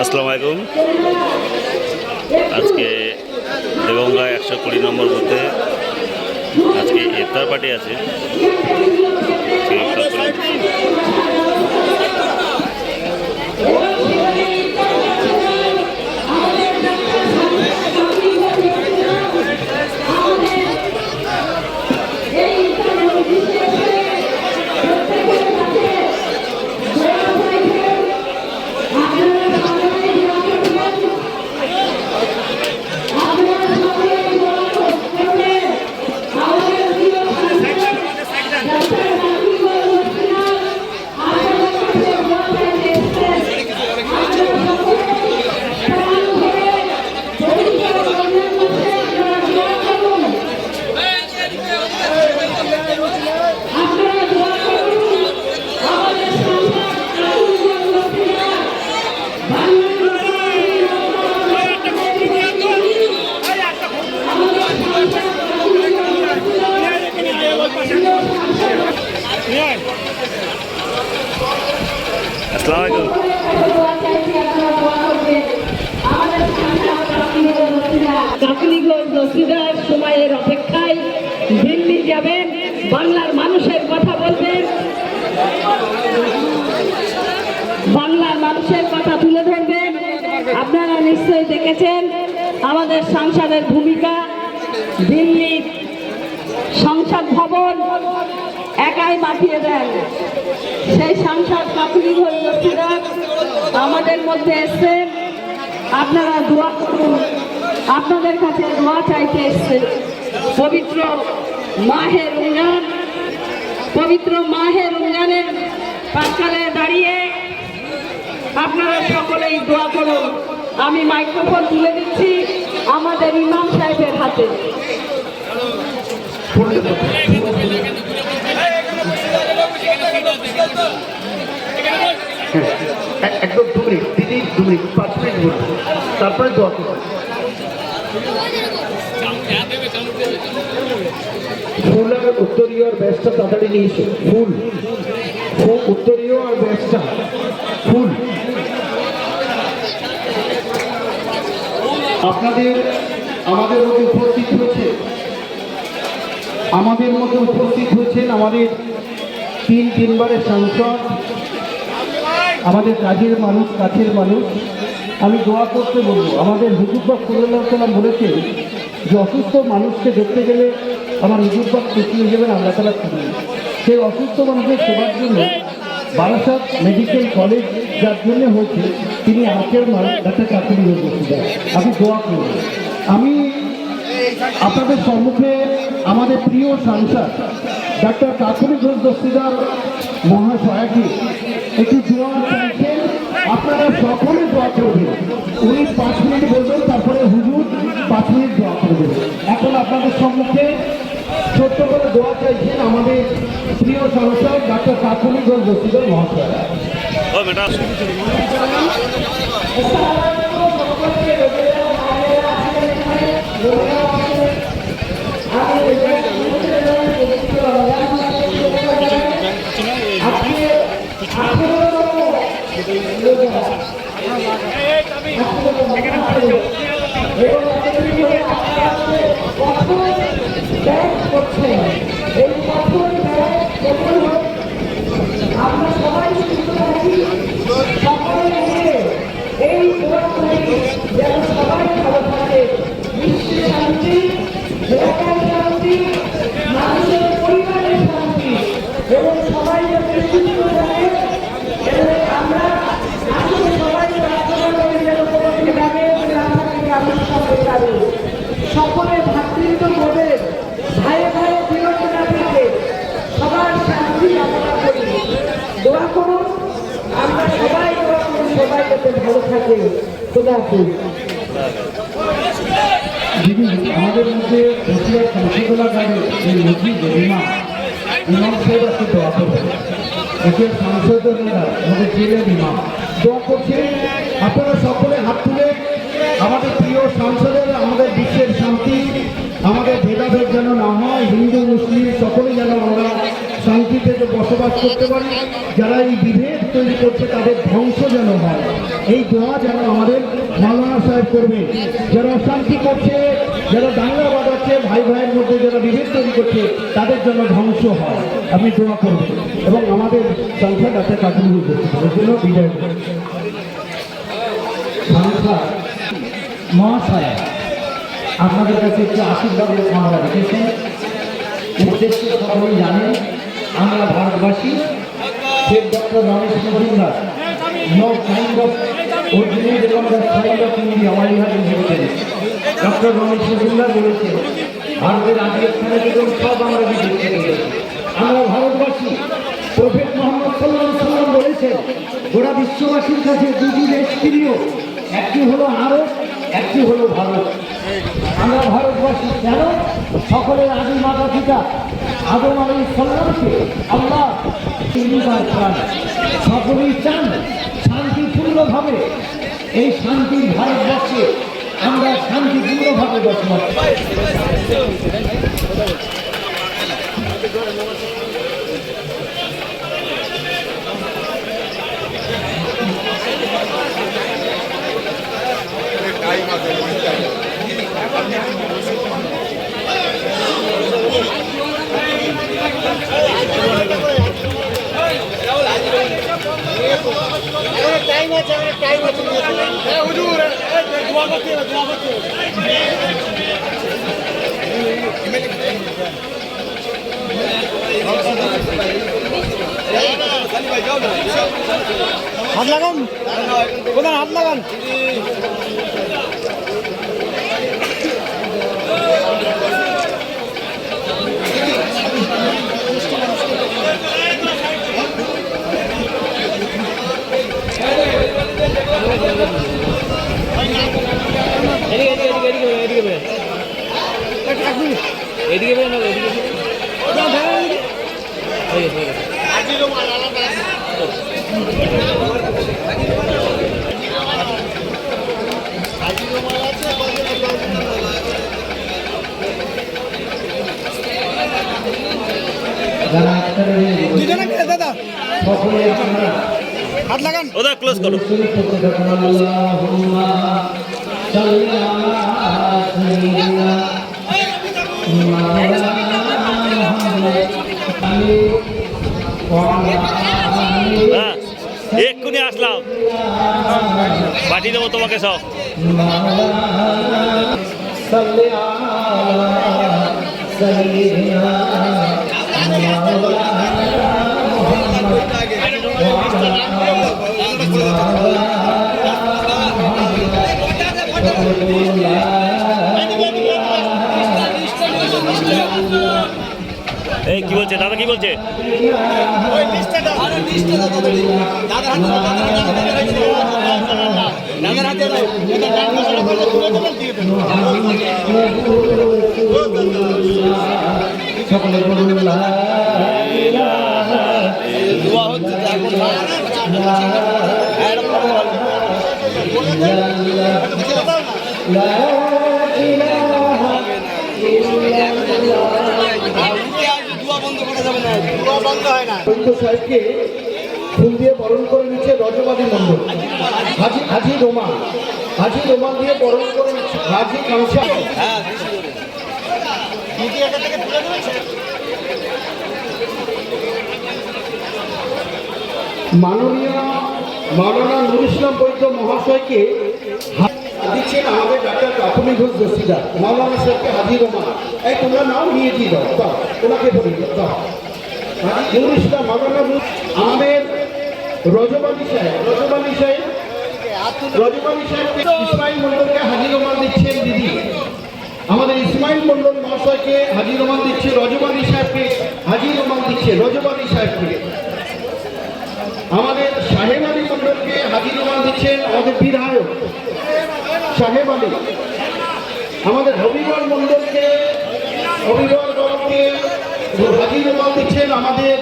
আসসালামু আলাইকুম। আজকে দেবঙ্গা একশো কুড়ি নম্বর বুথে আজকে ইফতার পার্টি আছে। কাকলিগঞ্জ রসিদার সময়ের অপেক্ষায় দিল্লি যাবেন, বাংলার মানুষের কথা বলবেন। বাংলার মানুষের কথা তুলে ধরবেন। আপনারা নিশ্চয়ই দেখেছেন আমাদের সংসদের ভূমিকা। দিল্লির সংসদ ভবন একাই মাতিয়ে দেন। সেই সাংসদ কাকুলিগঞ্জ রসিদার আমাদের মধ্যে এসছেন আপনারা দোয়া করুন। আপনাদের কাছে দোয়া চাইতে এসছেন। পবিত্র মাহে রমজান পবিত্র মাহে রমজানের প্রাকালে দাঁড়িয়ে আপনারা সকলেই দোয়া করুন। আমি মাইক্রোফোন তুলে দিচ্ছি আমাদের ইমাম সাহেবের হাতে। হ্যাঁ, এক- একদম দু মিনিট দিদি দু মিনিট পাঁচ মিনিট তারপরে দোয়া করব ফুল আর উত্তরীয় আর ব্যাসটা তাড়াতাড়ি নিয়ে এসো। ফুল। ফুল উত্তরীয় আর ব্যাসটা। ফুল। আপনাদের, আমাদের মধ্যে উপস্থিত হয়েছে আমাদের মধ্যে উপস্থিত হয়েছেন আমাদের তিন তিনবারের সাংসদ, আমাদের কাজের মানুষ, কাছের মানুষ আমি দোয়া করতে বলব। আমাদের হুজুরবাগ সাল্লাম বলেছেন যে অসুস্থ মানুষকে দেখতে গেলে আমার হুজুরবাগ খুশি হয়ে যাবেন, আল্লাহ তালা খুশি সেই অসুস্থ মানুষের সেবার জন্য বারাসাত মেডিকেল কলেজ যার জন্য হয়েছে, তিনি আজকের মানুষ ডাক্তার কাকুরি হয়ে বসে আমি দোয়া করব। আমি আপনাদের সম্মুখে আমাদের প্রিয় সাংসদ, ডাক্তার কাকুরি ঘোষ দস্তিদার মহাশয়াকে একটু দোয়া চাইছেন আপনারা সকলে দোয়া করবেন উনি পাঁচ মিনিট বলবেন তারপরে হুজুর পাঁচ মিনিট দোয়া করবেন এখন আপনাদের সম্মুখে ছোট্ট করে দোয়া চাইছেন আমাদের প্রিয় সাংসদ ডাক্তার ঘোষ দস্তিদার মহাশয়। ও আমরা সবাই সুস্থ থাকি এই সবাই ভালো থাকে বিশ্বের শান্তি এলাকার শান্তি মানুষের পরিবারের শান্তি এবং সবাই যাতে সুস্থ থাকে এবং আমরা আসলে সবাই প্রার্থনা করি যেন কোনো ভেদাভেদ না থাকে গ্রামের সঙ্গে যাবে সকলে ভাতৃত্ব বোধে ভাইয়ে ভাইয়ে বিরত না থেকে সবার শান্তি কামনা করি দোয়া করুন আমরা সবাই দোয়া করুন সবাই যাতে থাকে খোদা হাফিজ দিদি, আমাদের মধ্যে বসিয়ার সংশোধনাগারে এই মসজিদ ইমাম ইমাম সাহেব আজকে দোয়া করবেন একে সংশোধনাগার আমাদের জেলের ইমাম। দোয়া করছে, আপনারা সকলে হাত তুলে আমাদের প্রিয় সংসদের, আমাদের বিশ্বের শান্তি, আমাদের ভেদাভেদ যেন না হয়, হিন্দু, মুসলিম, সকলে যেন আমরা শান্তিতে বসবাস করতে পারি, যারা এই বিভেদ তৈরি করছে তাদের ধ্বংস যেন হয়। এই দোয়া যেন আমাদের মাওলানা সাহেব করবে। যারা অশান্তি করছে, যারা দাঙ্গা বাজাচ্ছে, ভাই ভাইয়ের মধ্যে যারা বিভেদ তৈরি করছে, তাদের জন্য ধ্বংস হয়। আমি দোয়া করবেন এবং আমাদের সংখ্যা যাতে কাটিয়ে এর জন্য করবেন। সংখ্যা মহাশয়, আপনাদের কাছে একটু আশীর্বাদের আমরা রেখেছেন উদ্দেশ্য সকলেই জানেন আমরা ভারতবাসী Sheikh doctor Ramesh Majumdar no kind of এবং the side of India why have inherited doctor Ramesh Majumdar বলেছেন, ভারতের স্থানে দেখুন সব আমরা থেকে আমরা ভারতবাসী, প্রফেট মোহাম্মদ সাল্লাহ সাল্লাম বলেছেন, গোটা বিশ্ববাসীর কাছে দুটি দেশ প্রিয়, একটি হলো আরব একটি হলো ভারত। আমরা ভারতবাসী কেন? সকলের আদি মাতা পিতা আদম আলী সাল্লামকে আল্লাহ সকলেই চান শান্তিপূর্ণভাবে এই শান্তির ভারতবর্ষে আমরা শান্তিপূর্ণভাবে বসবাস হাত লাগান। কোথায় হাত লাগান? এদিকে এদিকে এদিকে এদিকে দাদা হাত লাগান। ওটা ক্লোজ করো। শুরু করতে থাকুন আল্লাহুম্মা সাল্লি আলা সাইয়্যিদিনা মাওলানা মুহাম্মদ আলী ওয়া আলা আলি হ্যাঁ এক্ষুনি আসলাম পাঠিয়ে দেবো তোমাকে সব মাওলানা এই কি বলছে দাদা কি বলছে সকলে বলুন লা ইলাহা লা ইলাহা বৈদ্য সাহেবকে ফুল দিয়ে বরণ করে নিচ্ছে রজবাদী মন্ডল হাজি হাজি রোমান হাজি রোমান দিয়ে বরণ করে নিচ্ছে হাজি কাংসা মাননীয় মাওলানা নুর ইসলাম বৈদ্য মহাশয়কে আমাদের ডাক্তার ঘোষ মাওলানা সাহেবকে হাজির এই তোমরা নাও নিয়ে ওনাকে দাও। হাজি নুর- আমাদের সাহেব সাহেব ইসমাইল মন্ডল মহাশয়কে হাজির দিচ্ছে, রজবানী সাহেবকে হাজির দিচ্ছে, রজবানী সাহেবকে আমাদের সাহেব আলী মন্ডলকে হাজির রোমান দিচ্ছেন, আমাদের বিধায়ক। সাহেব আলী, আমাদের হবিবর মন্ডলকে হবিবর গণকে হাজির দিচ্ছেন আমাদের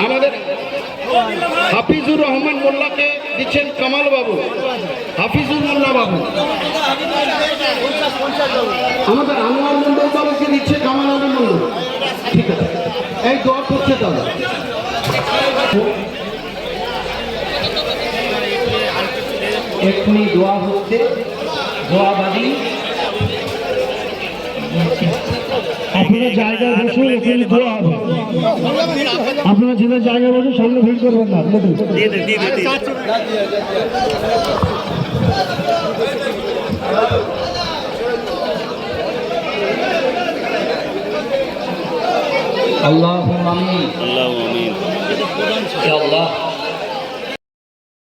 আমাদের হাফিজুর রহমান মোল্লাকে দিচ্ছেন কামাল বাবু। হাফিজুর মোল্লা বাবু। আমাদের আনোয়ার মন্ডল বাবুকে দিচ্ছে কামাল আলী মন্ডল ঠিক আছে এই দোয়া করছে দাদা এক্ষুনি দোয়া হচ্ছে দোয়াবাদী আপনারা জায়গায় বসুন ওখানে দোয়া হবে। আপনারা যেটা জায়গায় বসুন সামনে ভিড় করবেন না। বলুন। দিয়ে দে দিয়ে দে দিয়ে দে। আল্লাহ আমিন। আল্লাহ আমিন। আল্লাহ।